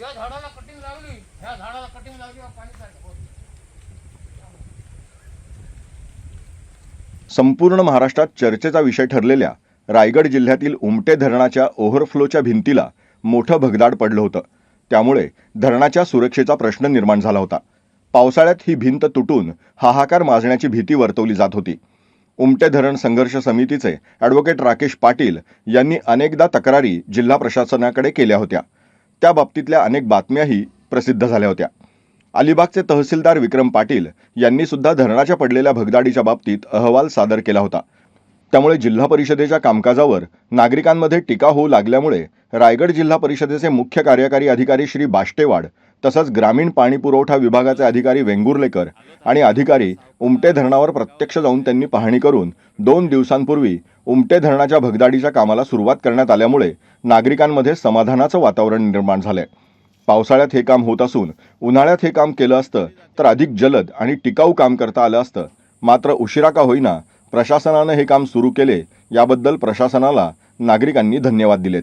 या झाडाला कटिंग लावली ह्या झाडाला कटिंग लावली पाणी हो. संपूर्ण महाराष्ट्रात चर्चेचा विषय ठरलेल्या रायगड जिल्ह्यातील उमटे धरणाच्या ओव्हरफ्लोच्या भिंतीला मोठं भगदाड पडलं होतं. त्यामुळे धरणाच्या सुरक्षेचा प्रश्न निर्माण झाला होता. पावसाळ्यात ही भिंत तुटून हाहाकार माजण्याची भीती वर्तवली जात होती. उमटे धरण संघर्ष समितीचे ॲडव्होकेट राकेश पाटील यांनी अनेकदा तक्रारी जिल्हा प्रशासनाकडे केल्या होत्या. त्या बाबतीतल्या अनेक बातम्याही प्रसिद्ध झाल्या होत्या. अलिबागचे तहसीलदार विक्रम पाटील यांनी सुद्धा धरणाच्या पडलेल्या भगदाडीच्या बाबतीत अहवाल सादर केला होता. त्यामुळे जिल्हा परिषदेच्या कामकाजावर नागरिकांमध्ये टीका होऊ लागल्यामुळे रायगड जिल्हा परिषदेचे मुख्य कार्यकारी अधिकारी श्री बाष्टेवाड तसंच ग्रामीण पाणी पुरवठा विभागाचे अधिकारी वेंगुर्लेकर आणि अधिकारी उमटे धरणावर प्रत्यक्ष जाऊन त्यांनी पाहणी करून दोन दिवसांपूर्वी उमटे धरणाच्या भगदाडीच्या कामाला सुरुवात करण्यात आल्यामुळे नागरिकांमध्ये समाधानाचं वातावरण निर्माण झालंय. पावसाळ्यात हे काम होत असून उन्हाळ्यात हे काम केलं असतं तर अधिक जलद आणि टिकाऊ काम करता आलं असतं. मात्र उशिरा का होईना प्रशासनानं हे काम सुरू केले याबद्दल प्रशासनाला नागरिकांनी धन्यवाद दिलेत.